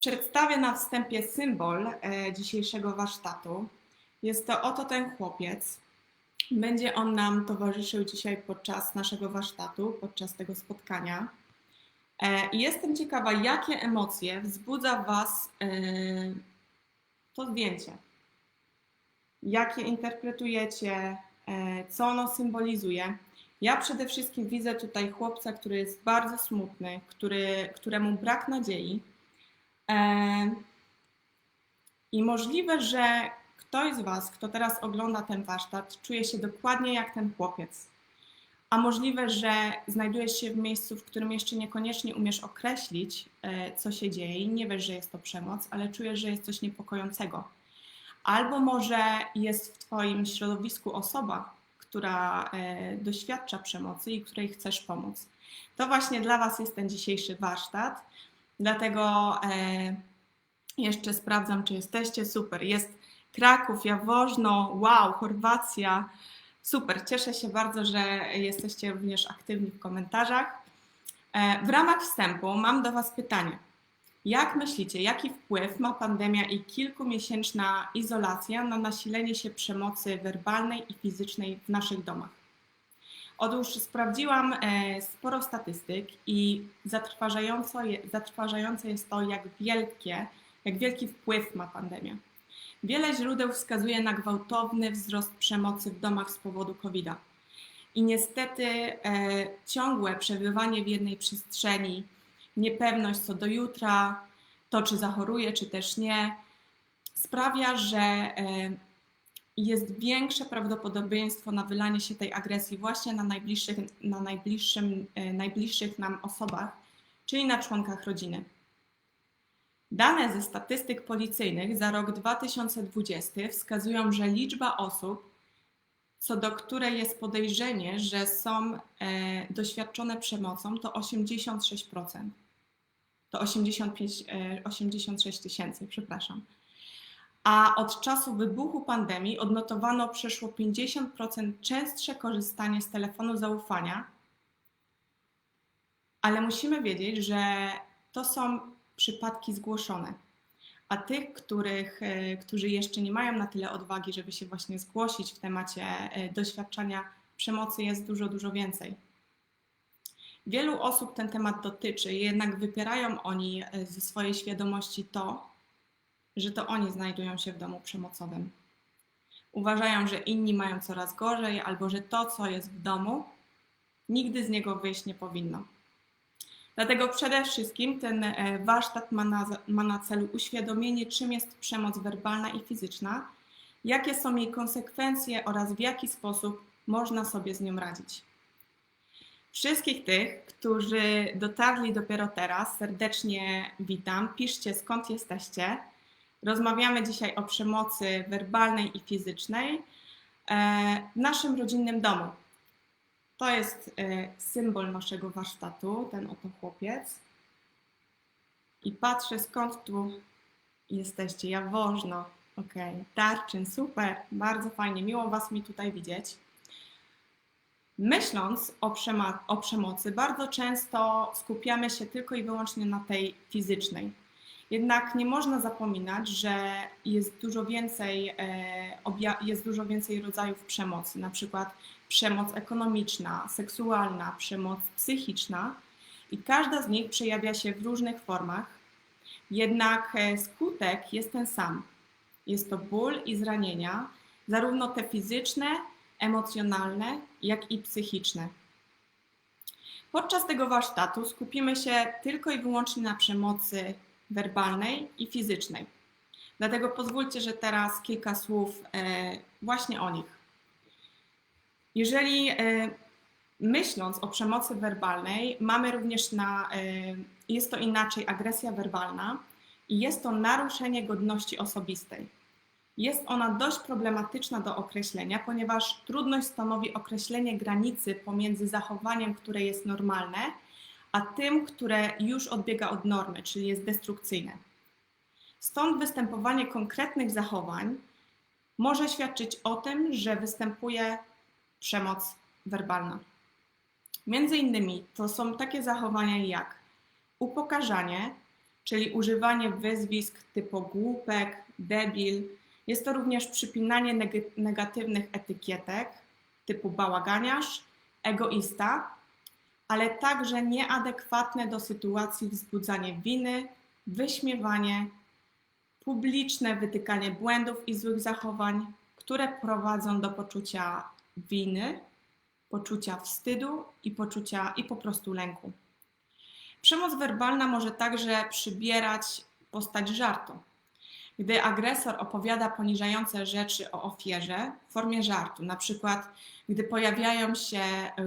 Przedstawię na wstępie symbol e, dzisiejszego warsztatu. Jest to oto ten chłopiec. Będzie on nam towarzyszył dzisiaj podczas naszego warsztatu, podczas tego spotkania. E, I jestem ciekawa, jakie emocje wzbudza Was e, to zdjęcie. Jakie interpretujecie, co ono symbolizuje. Ja przede wszystkim widzę tutaj chłopca, który jest bardzo smutny, który, któremu brak nadziei. I możliwe, że ktoś z Was, kto teraz ogląda ten warsztat, czuje się dokładnie jak ten chłopiec. A możliwe, że znajdujesz się w miejscu, w którym jeszcze niekoniecznie umiesz określić, e, co się dzieje nie wiesz, że jest to przemoc, ale czujesz, że jest coś niepokojącego. Albo może jest w Twoim środowisku osoba, która e, doświadcza przemocy i której chcesz pomóc. To właśnie dla Was jest ten dzisiejszy warsztat. Dlatego e, jeszcze sprawdzam, czy jesteście. Super. Jest Kraków, Jaworzno, wow, Chorwacja. Super. Cieszę się bardzo, że jesteście również aktywni w komentarzach. E, w ramach wstępu mam do Was pytanie. Jak myślicie, jaki wpływ ma pandemia i kilkumiesięczna izolacja na nasilenie się przemocy werbalnej i fizycznej w naszych domach? Otóż sprawdziłam e, sporo statystyk i zatrważające jest to, jak wielkie, jak wielki wpływ ma pandemia. Wiele źródeł wskazuje na gwałtowny wzrost przemocy w domach z powodu COVID-a. I niestety e, ciągłe przebywanie w jednej przestrzeni, niepewność co do jutra, to czy zachoruje, czy też nie, sprawia, że e, jest większe prawdopodobieństwo na wylanie się tej agresji właśnie na najbliższych, na najbliższym, e, najbliższych nam osobach, czyli na członkach rodziny. Dane ze statystyk policyjnych za rok 2020 wskazują, że liczba osób, co do której jest podejrzenie, że są e, doświadczone przemocą, to 86%. To 85, e, 86 tysięcy, przepraszam a od czasu wybuchu pandemii odnotowano przeszło 50% częstsze korzystanie z telefonu zaufania, ale musimy wiedzieć, że to są przypadki zgłoszone. A tych, których, e, którzy jeszcze nie mają na tyle odwagi, żeby się właśnie zgłosić w temacie e, doświadczania przemocy, jest dużo, dużo więcej. Wielu osób ten temat dotyczy, jednak wypierają oni e, ze swojej świadomości to, że to oni znajdują się w domu przemocowym. Uważają, że inni mają coraz gorzej, albo że to, co jest w domu, nigdy z niego wyjść nie powinno. Dlatego przede wszystkim ten e, warsztat ma na, ma na celu uświadomienie, czym jest przemoc werbalna i fizyczna, jakie są jej konsekwencje oraz w jaki sposób można sobie z nią radzić. Wszystkich tych, którzy dotarli dopiero teraz, serdecznie witam. Piszcie skąd jesteście Rozmawiamy dzisiaj o przemocy werbalnej i fizycznej e, w naszym rodzinnym domu. To jest e, symbol naszego warsztatu, ten oto chłopiec. I patrzę skąd tu jesteście. Jawożno, ok. Tarczyn, super, bardzo fajnie, miło Was mi tutaj widzieć. Myśląc o, o przemocy, bardzo często skupiamy się tylko i wyłącznie na tej fizycznej jednak nie można zapominać, że jest dużo więcej, e, jest dużo więcej rodzajów przemocy, na przykład przemoc ekonomiczna, seksualna, przemoc psychiczna i każda z nich przejawia się w różnych formach, jednak e, skutek jest ten sam. Jest to ból i zranienia, zarówno te fizyczne, emocjonalne, jak i psychiczne. Podczas tego warsztatu skupimy się tylko i wyłącznie na przemocy werbalnej i fizycznej. Dlatego pozwólcie, że teraz kilka słów e, właśnie o nich. Jeżeli e, myśląc o przemocy werbalnej, mamy również na, e, jest to inaczej agresja werbalna i jest to naruszenie godności osobistej. Jest ona dość problematyczna do określenia, ponieważ trudność stanowi określenie granicy pomiędzy zachowaniem, które jest normalne, a tym, które już odbiega od normy, czyli jest destrukcyjne. Stąd występowanie konkretnych zachowań może świadczyć o tym, że występuje przemoc werbalna. Między innymi to są takie zachowania jak upokarzanie, czyli używanie wyzwisk typu głupek, debil. Jest to również przypinanie neg- negatywnych etykietek typu bałaganiarz, egoista, ale także nieadekwatne do sytuacji wzbudzanie winy, wyśmiewanie, publiczne wytykanie błędów i złych zachowań, które prowadzą do poczucia winy, poczucia wstydu i poczucia i po prostu lęku. Przemoc werbalna może także przybierać postać żartu. Gdy agresor opowiada poniżające rzeczy o ofierze w formie żartu, na przykład gdy pojawiają się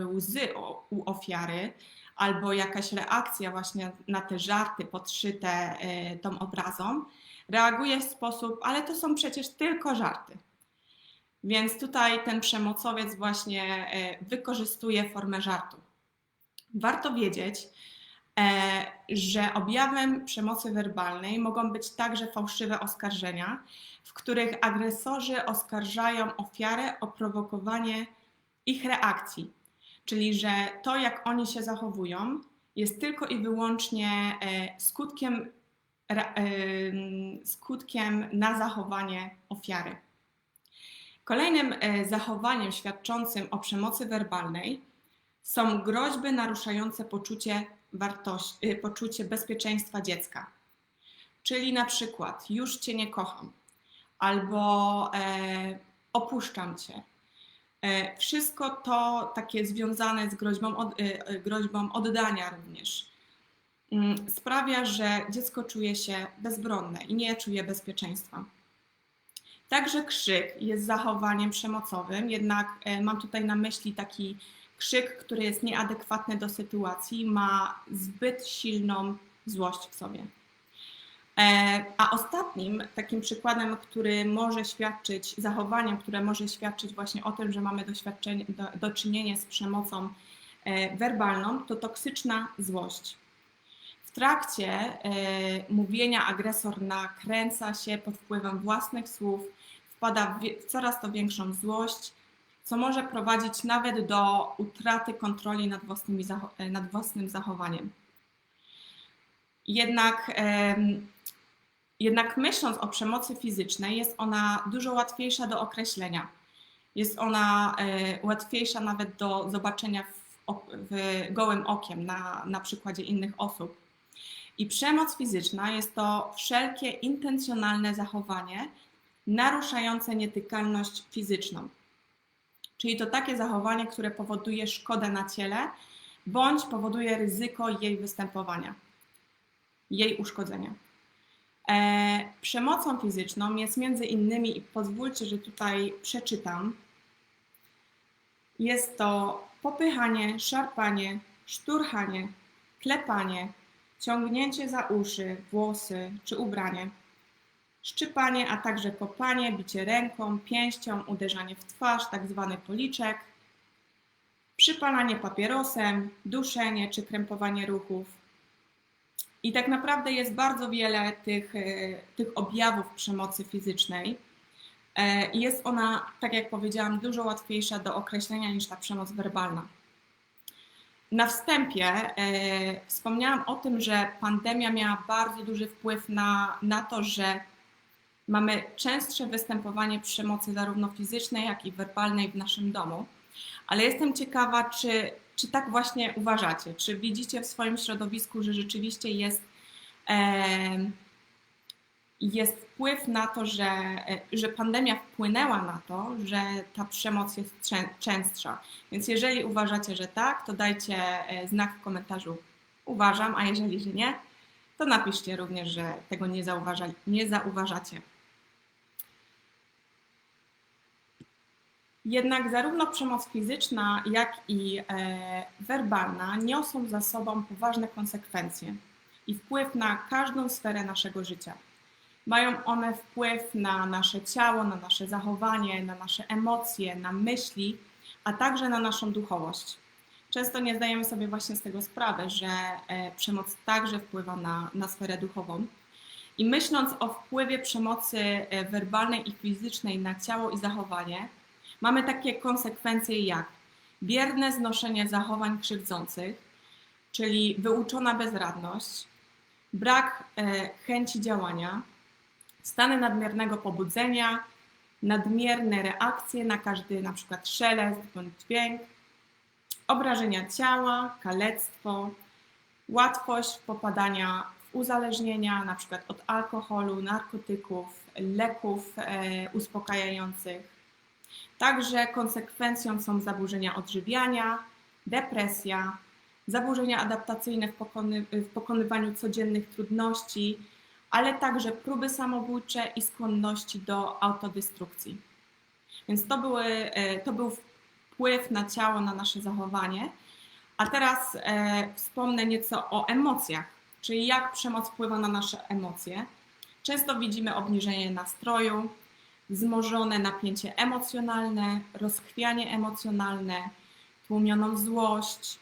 łzy u ofiary albo jakaś reakcja właśnie na te żarty podszyte e, tą obrazą, reaguje w sposób, ale to są przecież tylko żarty. Więc tutaj ten przemocowiec właśnie e, wykorzystuje formę żartu. Warto wiedzieć, e, że objawem przemocy werbalnej mogą być także fałszywe oskarżenia, w których agresorzy oskarżają ofiarę o prowokowanie ich reakcji, czyli że to, jak oni się zachowują, jest tylko i wyłącznie e, skutkiem, skutkiem na zachowanie ofiary. Kolejnym e, zachowaniem świadczącym o przemocy werbalnej są groźby naruszające poczucie, wartości, e, poczucie bezpieczeństwa dziecka. Czyli na przykład już cię nie kocham, albo e, opuszczam cię. E, wszystko to takie związane z groźbą, od, e, groźbą oddania również mm, sprawia, że dziecko czuje się bezbronne i nie czuje bezpieczeństwa. Także krzyk jest zachowaniem przemocowym, jednak e, mam tutaj na myśli taki krzyk, który jest nieadekwatny do sytuacji, ma zbyt silną złość w sobie. E, a ostatnim takim przykładem, który może świadczyć, zachowaniem, które może świadczyć właśnie o tym, że mamy doświadczenie, do, do czynienia z przemocą e, werbalną, to toksyczna złość. W trakcie mówienia agresor nakręca się pod wpływem własnych słów, wpada w coraz to większą złość, co może prowadzić nawet do utraty kontroli nad, własnymi, e, nad własnym zachowaniem. Jednak, jednak myśląc o przemocy fizycznej, jest ona dużo łatwiejsza do określenia. Jest ona e, łatwiejsza nawet do zobaczenia w, w gołym okiem na, na przykładzie innych osób. I przemoc fizyczna jest to wszelkie intencjonalne zachowanie, naruszające nietykalność fizyczną. Czyli to takie zachowanie, które powoduje szkodę na ciele bądź powoduje ryzyko jej występowania, jej uszkodzenia. E, przemocą fizyczną jest między innymi, i pozwólcie, że tutaj przeczytam, jest to popychanie, szarpanie, szturchanie, klepanie, ciągnięcie za uszy, włosy czy ubranie szczypanie, a także kopanie, bicie ręką, pięścią, uderzanie w twarz, tak zwany policzek, przypalanie papierosem, duszenie czy krępowanie ruchów. I tak naprawdę jest bardzo wiele tych, e, tych objawów przemocy fizycznej. E, jest ona, tak jak powiedziałam, dużo łatwiejsza do określenia niż ta przemoc werbalna. Na wstępie e, wspomniałam o tym, że pandemia miała bardzo duży wpływ na, na to, że Mamy częstsze występowanie przemocy zarówno fizycznej, jak i werbalnej w naszym domu. Ale jestem ciekawa, czy, czy tak właśnie uważacie? Czy widzicie w swoim środowisku, że rzeczywiście jest, e, jest wpływ na to, że, e, że pandemia wpłynęła na to, że ta przemoc jest częstsza? Więc jeżeli uważacie, że tak, to dajcie e, znak w komentarzu uważam, a jeżeli, że nie, to napiszcie również, że tego nie, zauważa, nie zauważacie. Jednak zarówno przemoc fizyczna, jak i e, werbalna niosą za sobą poważne konsekwencje i wpływ na każdą sferę naszego życia. Mają one wpływ na nasze ciało, na nasze zachowanie, na nasze emocje, na myśli, a także na naszą duchowość. Często nie zdajemy sobie właśnie z tego sprawy, że e, przemoc także wpływa na, na sferę duchową. I myśląc o wpływie przemocy e, werbalnej i fizycznej na ciało i zachowanie, mamy takie konsekwencje jak bierne znoszenie zachowań krzywdzących, czyli wyuczona bezradność, brak e, chęci działania, stany nadmiernego pobudzenia, nadmierne reakcje na każdy na przykład szelest bądź dźwięk, obrażenia ciała, kalectwo, łatwość popadania w uzależnienia, na przykład od alkoholu, narkotyków, leków e, uspokajających. Także konsekwencją są zaburzenia odżywiania, depresja, zaburzenia adaptacyjne w, pokony, w pokonywaniu codziennych trudności, ale także próby samobójcze i skłonności do autodestrukcji. Więc to, były, e, to był wpływ na ciało, na nasze zachowanie. A teraz e, wspomnę nieco o emocjach, czyli jak przemoc wpływa na nasze emocje. Często widzimy obniżenie nastroju, wzmożone napięcie emocjonalne, rozchwianie emocjonalne, tłumioną złość,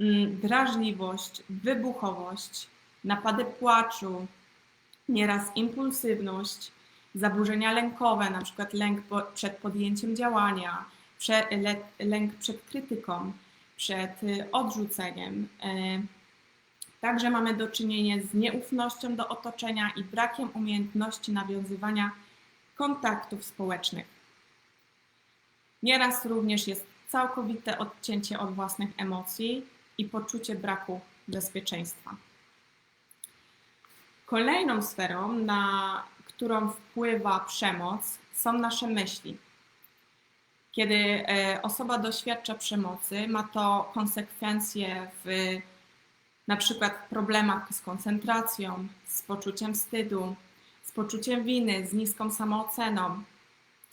mm, drażliwość, wybuchowość, napady płaczu, nieraz impulsywność, zaburzenia lękowe, przykład lęk przed podjęciem działania, lęk przed krytyką, przed y, odrzuceniem. E, także mamy do czynienia z nieufnością do otoczenia i brakiem umiejętności nawiązywania kontaktów społecznych. Nieraz również jest całkowite odcięcie od własnych emocji i poczucie braku bezpieczeństwa. Kolejną sferą, na którą wpływa przemoc, są nasze myśli. Kiedy e, osoba doświadcza przemocy, ma to konsekwencje w na przykład problemach z koncentracją, z poczuciem wstydu, z poczuciem winy, z niską samooceną.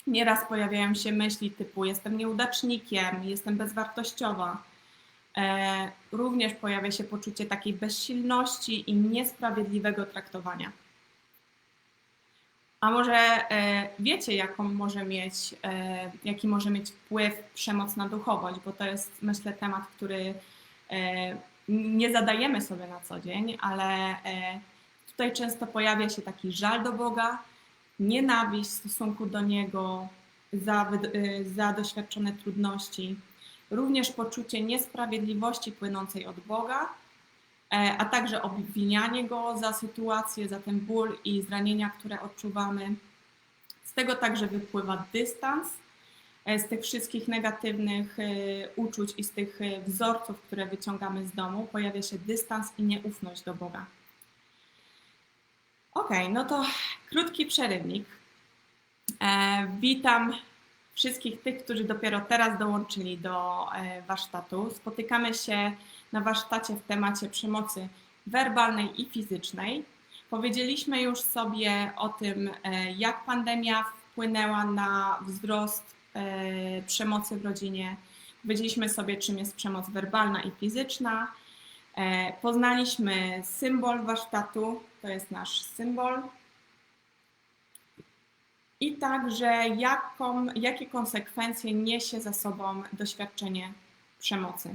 Nieraz pojawiają się myśli typu jestem nieudacznikiem, jestem bezwartościowa. E, również pojawia się poczucie takiej bezsilności i niesprawiedliwego traktowania. A może e, wiecie, jaką może mieć, e, jaki może mieć wpływ przemoc na duchowość, bo to jest, myślę, temat, który nie zadajemy sobie na co dzień, ale Tutaj często pojawia się taki żal do Boga, nienawiść w stosunku do Niego za, y, za doświadczone trudności, również poczucie niesprawiedliwości płynącej od Boga, e, a także obwinianie Go za sytuację, za ten ból i zranienia, które odczuwamy. Z tego także wypływa dystans, e, z tych wszystkich negatywnych e, uczuć i z tych wzorców, które wyciągamy z domu, pojawia się dystans i nieufność do Boga. Ok, no to krótki przerywnik. E, witam wszystkich tych, którzy dopiero teraz dołączyli do e, warsztatu. Spotykamy się na warsztacie w temacie przemocy werbalnej i fizycznej. Powiedzieliśmy już sobie o tym, e, jak pandemia wpłynęła na wzrost e, przemocy w rodzinie. Powiedzieliśmy sobie, czym jest przemoc werbalna i fizyczna. Poznaliśmy symbol warsztatu, to jest nasz symbol. I także jaką, jakie konsekwencje niesie za sobą doświadczenie przemocy.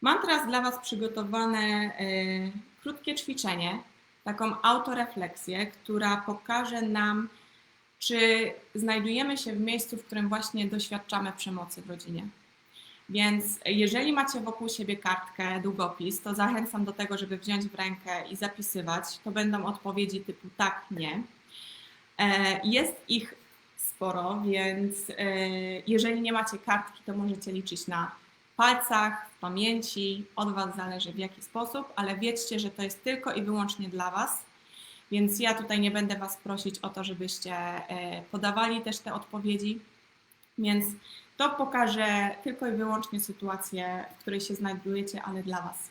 Mam teraz dla Was przygotowane y, krótkie ćwiczenie, taką autorefleksję, która pokaże nam, czy znajdujemy się w miejscu, w którym właśnie doświadczamy przemocy w rodzinie. Więc jeżeli macie wokół siebie kartkę, długopis, to zachęcam do tego, żeby wziąć w rękę i zapisywać. To będą odpowiedzi typu tak, nie. E, jest ich sporo, więc e, jeżeli nie macie kartki, to możecie liczyć na palcach, w pamięci. Od Was zależy w jaki sposób, ale wiedzcie, że to jest tylko i wyłącznie dla Was. Więc ja tutaj nie będę Was prosić o to, żebyście e, podawali też te odpowiedzi. Więc to pokaże tylko i wyłącznie sytuację, w której się znajdujecie, ale dla Was.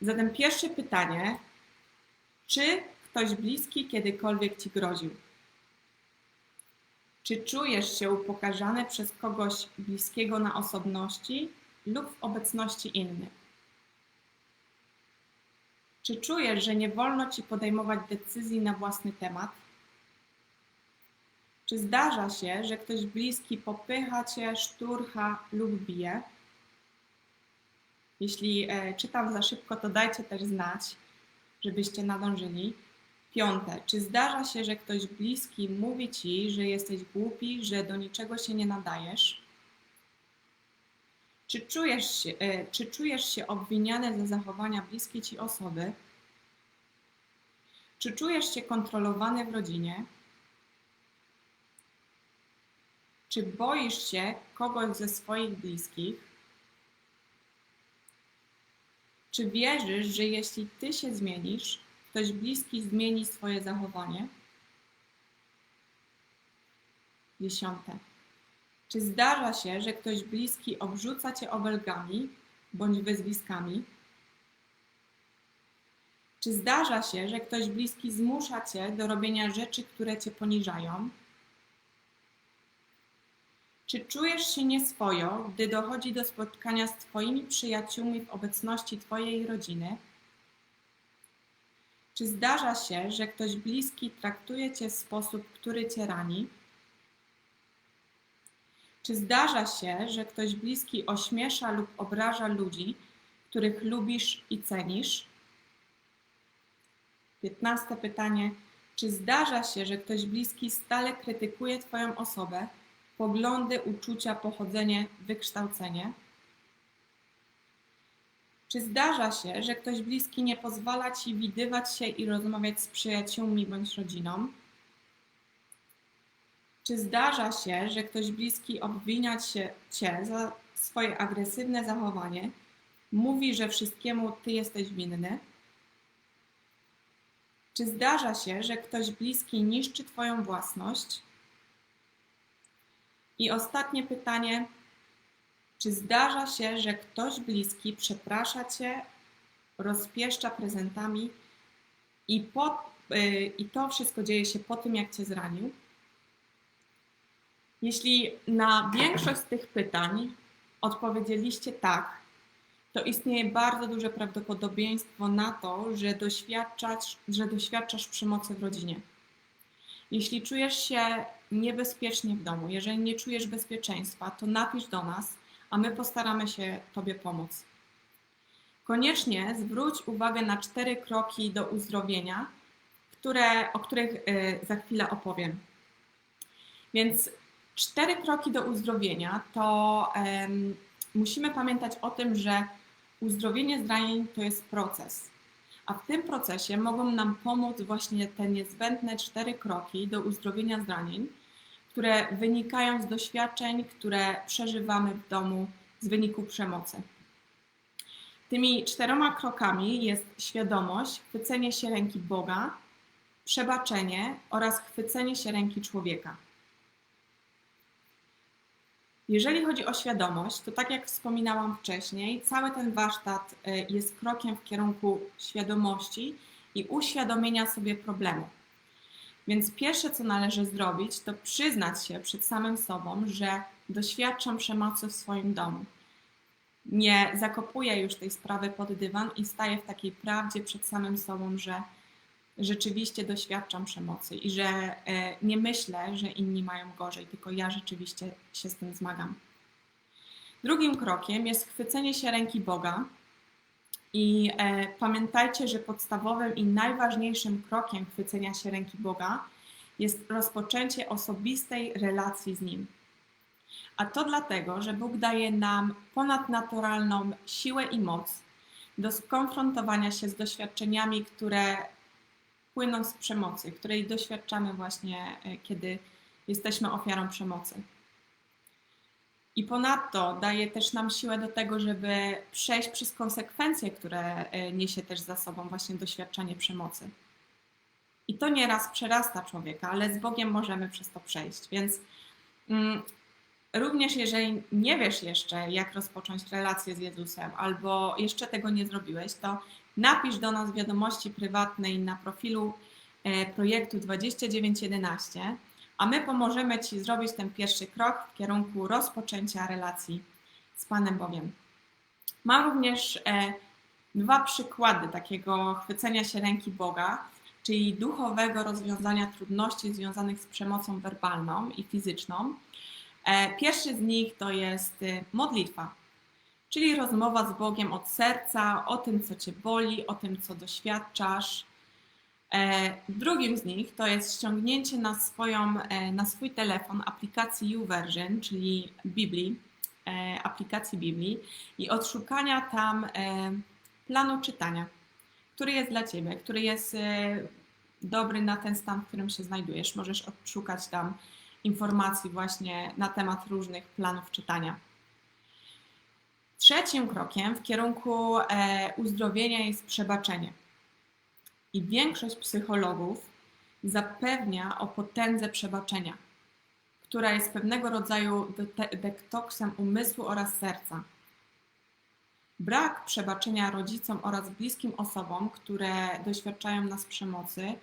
Zatem pierwsze pytanie: czy ktoś bliski kiedykolwiek Ci groził? Czy czujesz się upokarzany przez kogoś bliskiego na osobności lub w obecności innych? Czy czujesz, że nie wolno Ci podejmować decyzji na własny temat? Czy zdarza się, że ktoś bliski popycha cię, szturcha lub bije? Jeśli e, czytam za szybko, to dajcie też znać, żebyście nadążyli. Piąte, czy zdarza się, że ktoś bliski mówi ci, że jesteś głupi, że do niczego się nie nadajesz? Czy czujesz się, e, czy czujesz się obwiniany za zachowania bliskiej ci osoby? Czy czujesz się kontrolowany w rodzinie? Czy boisz się kogoś ze swoich bliskich? Czy wierzysz, że jeśli ty się zmienisz, ktoś bliski zmieni swoje zachowanie? Dziesiąte. Czy zdarza się, że ktoś bliski obrzuca cię obelgami bądź wyzwiskami? Czy zdarza się, że ktoś bliski zmusza cię do robienia rzeczy, które cię poniżają? Czy czujesz się nieswojo, gdy dochodzi do spotkania z Twoimi przyjaciółmi w obecności Twojej rodziny? Czy zdarza się, że ktoś bliski traktuje Cię w sposób, który Cię rani? Czy zdarza się, że ktoś bliski ośmiesza lub obraża ludzi, których lubisz i cenisz? Piętnaste pytanie. Czy zdarza się, że ktoś bliski stale krytykuje Twoją osobę, poglądy, uczucia, pochodzenie, wykształcenie? Czy zdarza się, że ktoś bliski nie pozwala Ci widywać się i rozmawiać z przyjaciółmi bądź rodziną? Czy zdarza się, że ktoś bliski obwinia cię, cię za swoje agresywne zachowanie, mówi, że wszystkiemu Ty jesteś winny? Czy zdarza się, że ktoś bliski niszczy Twoją własność? I ostatnie pytanie. Czy zdarza się, że ktoś bliski przeprasza Cię, rozpieszcza prezentami i, po, yy, i to wszystko dzieje się po tym, jak Cię zranił? Jeśli na większość z tych pytań odpowiedzieliście tak, to istnieje bardzo duże prawdopodobieństwo na to, że doświadczasz, że doświadczasz przemocy w rodzinie. Jeśli czujesz się niebezpiecznie w domu, jeżeli nie czujesz bezpieczeństwa, to napisz do nas, a my postaramy się Tobie pomóc. Koniecznie zwróć uwagę na cztery kroki do uzdrowienia, które, o których y, za chwilę opowiem. Więc cztery kroki do uzdrowienia to musimy pamiętać o tym, że uzdrowienie zranień to jest proces. A w tym procesie mogą nam pomóc właśnie te niezbędne cztery kroki do uzdrowienia zranień, które wynikają z doświadczeń, które przeżywamy w domu z wyniku przemocy. Tymi czteroma krokami jest świadomość, chwycenie się ręki Boga, przebaczenie oraz chwycenie się ręki człowieka. Jeżeli chodzi o świadomość, to tak jak wspominałam wcześniej, cały ten warsztat y, jest krokiem w kierunku świadomości i uświadomienia sobie problemu. Więc pierwsze, co należy zrobić, to przyznać się przed samym sobą, że doświadczam przemocy w swoim domu. Nie zakopuję już tej sprawy pod dywan i staję w takiej prawdzie przed samym sobą, że rzeczywiście doświadczam przemocy i że e, nie myślę, że inni mają gorzej, tylko ja rzeczywiście się z tym zmagam. Drugim krokiem jest chwycenie się ręki Boga. I e, pamiętajcie, że podstawowym i najważniejszym krokiem chwycenia się ręki Boga jest rozpoczęcie osobistej relacji z Nim. A to dlatego, że Bóg daje nam ponadnaturalną siłę i moc do skonfrontowania się z doświadczeniami, które płyną z przemocy, której doświadczamy właśnie, e, kiedy jesteśmy ofiarą przemocy. I ponadto daje też nam siłę do tego, żeby przejść przez konsekwencje, które e, niesie też za sobą właśnie doświadczanie przemocy. I to nieraz przerasta człowieka, ale z Bogiem możemy przez to przejść. Więc mm, również jeżeli nie wiesz jeszcze, jak rozpocząć relację z Jezusem, albo jeszcze tego nie zrobiłeś, to napisz do nas wiadomości prywatnej na profilu e, projektu 2911, a my pomożemy Ci zrobić ten pierwszy krok w kierunku rozpoczęcia relacji z Panem Bogiem. Mam również e, dwa przykłady takiego chwycenia się ręki Boga, czyli duchowego rozwiązania trudności związanych z przemocą werbalną i fizyczną. E, pierwszy z nich to jest modlitwa czyli rozmowa z Bogiem od serca, o tym, co Cię boli, o tym, co doświadczasz. E, drugim z nich to jest ściągnięcie na, swoją, e, na swój telefon aplikacji YouVersion, czyli Biblii, e, aplikacji Biblii i odszukania tam planu czytania, który jest dla Ciebie, który jest dobry na ten stan, w którym się znajdujesz. Możesz odszukać tam informacji właśnie na temat różnych planów czytania. Trzecim krokiem w kierunku e, uzdrowienia jest przebaczenie. I większość psychologów zapewnia o potędze przebaczenia, która jest pewnego rodzaju detoksem umysłu oraz serca. Brak przebaczenia rodzicom oraz bliskim osobom, które doświadczają nas przemocy,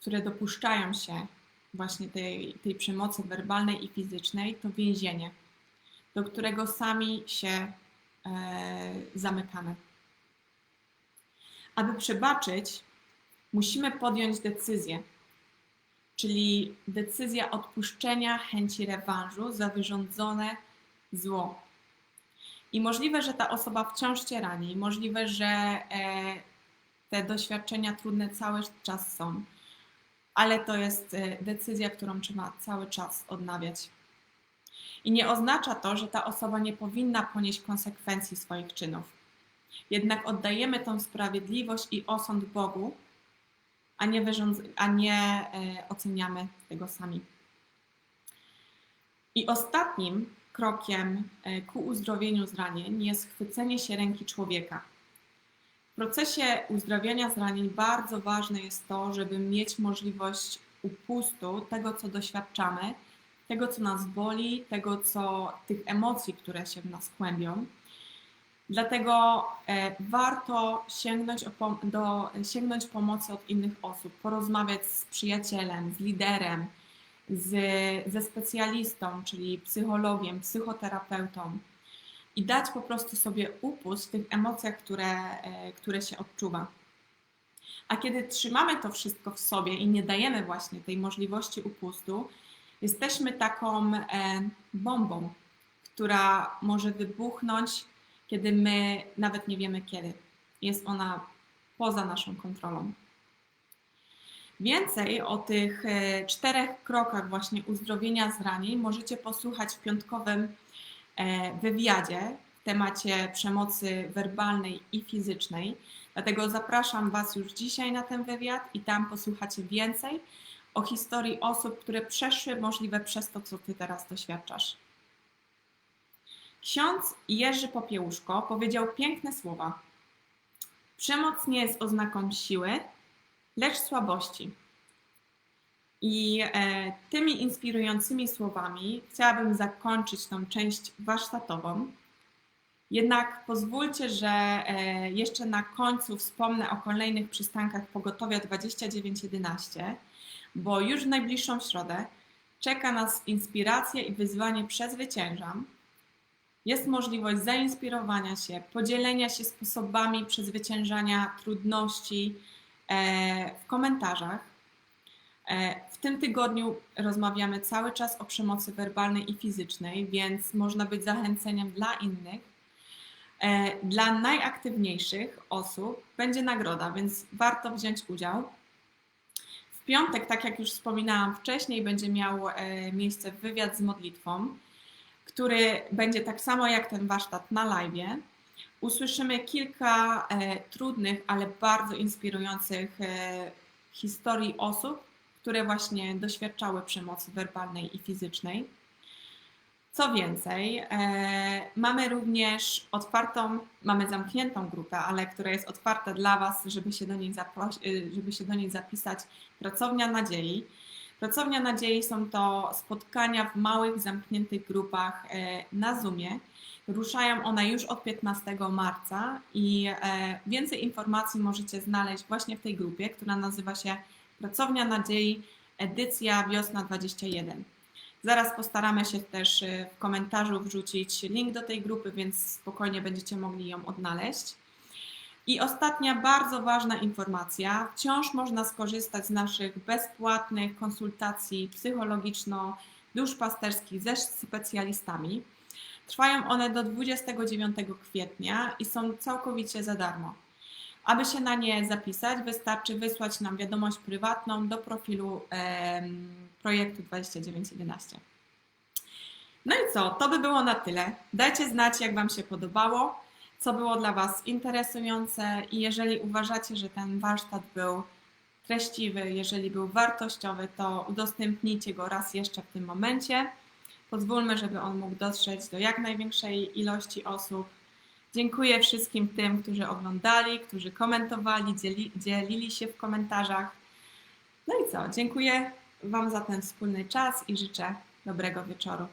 które dopuszczają się właśnie tej, tej przemocy werbalnej i fizycznej, to więzienie, do którego sami się zamykamy. Aby przebaczyć, musimy podjąć decyzję, czyli decyzja odpuszczenia chęci rewanżu za wyrządzone zło. I możliwe, że ta osoba wciąż cię rani, możliwe, że e, te doświadczenia trudne cały czas są, ale to jest e, decyzja, którą trzeba cały czas odnawiać. I nie oznacza to, że ta osoba nie powinna ponieść konsekwencji swoich czynów. Jednak oddajemy tą sprawiedliwość i osąd Bogu, a nie, wyrządz- a nie e, oceniamy tego sami. I ostatnim krokiem e, ku uzdrowieniu zranień jest chwycenie się ręki człowieka. W procesie uzdrawiania zranień bardzo ważne jest to, żeby mieć możliwość upustu tego, co doświadczamy, tego, co nas boli, tego, co tych emocji, które się w nas kłębią. Dlatego e, warto sięgnąć, do, sięgnąć pomocy od innych osób, porozmawiać z przyjacielem, z liderem, z, ze specjalistą, czyli psychologiem, psychoterapeutą i dać po prostu sobie upust w tych emocjach, które, e, które się odczuwa. A kiedy trzymamy to wszystko w sobie i nie dajemy właśnie tej możliwości upustu, jesteśmy taką e, bombą, która może wybuchnąć, kiedy my nawet nie wiemy kiedy. Jest ona poza naszą kontrolą. Więcej o tych e, czterech krokach właśnie uzdrowienia zranień możecie posłuchać w piątkowym e, wywiadzie w temacie przemocy werbalnej i fizycznej. Dlatego zapraszam Was już dzisiaj na ten wywiad i tam posłuchacie więcej o historii osób, które przeszły możliwe przez to, co Ty teraz doświadczasz. Ksiądz Jerzy Popiełuszko powiedział piękne słowa. Przemoc nie jest oznaką siły, lecz słabości. I e, tymi inspirującymi słowami chciałabym zakończyć tą część warsztatową. Jednak pozwólcie, że e, jeszcze na końcu wspomnę o kolejnych przystankach Pogotowia 2911, bo już w najbliższą środę czeka nas inspiracja i wyzwanie Przezwyciężam. Jest możliwość zainspirowania się, podzielenia się sposobami przezwyciężania trudności, E, w komentarzach. E, w tym tygodniu rozmawiamy cały czas o przemocy werbalnej i fizycznej, więc można być zachęceniem dla innych. E, dla najaktywniejszych osób będzie nagroda, więc warto wziąć udział. W piątek, tak jak już wspominałam wcześniej, będzie miał miejsce wywiad z modlitwą, który będzie tak samo jak ten warsztat na live usłyszymy kilka e, trudnych, ale bardzo inspirujących e, historii osób, które właśnie doświadczały przemocy werbalnej i fizycznej. Co więcej, e, mamy również otwartą, mamy zamkniętą grupę, ale która jest otwarta dla Was, żeby się do niej, zapros- żeby się do niej zapisać, Pracownia Nadziei. Pracownia Nadziei są to spotkania w małych, zamkniętych grupach e, na Zoomie Ruszają one już od 15 marca i e, więcej informacji możecie znaleźć właśnie w tej grupie, która nazywa się Pracownia Nadziei, edycja wiosna 21. Zaraz postaramy się też e, w komentarzu wrzucić link do tej grupy, więc spokojnie będziecie mogli ją odnaleźć. I ostatnia bardzo ważna informacja. Wciąż można skorzystać z naszych bezpłatnych konsultacji psychologiczno-duszpasterskich ze specjalistami. Trwają one do 29 kwietnia i są całkowicie za darmo. Aby się na nie zapisać, wystarczy wysłać nam wiadomość prywatną do profilu projektu 2911. No i co? To by było na tyle. Dajcie znać, jak Wam się podobało, co było dla Was interesujące i jeżeli uważacie, że ten warsztat był treściwy, jeżeli był wartościowy, to udostępnijcie go raz jeszcze w tym momencie. Pozwólmy, żeby on mógł dotrzeć do jak największej ilości osób. Dziękuję wszystkim tym, którzy oglądali, którzy komentowali, dzieli, dzielili się w komentarzach. No i co? Dziękuję Wam za ten wspólny czas i życzę dobrego wieczoru.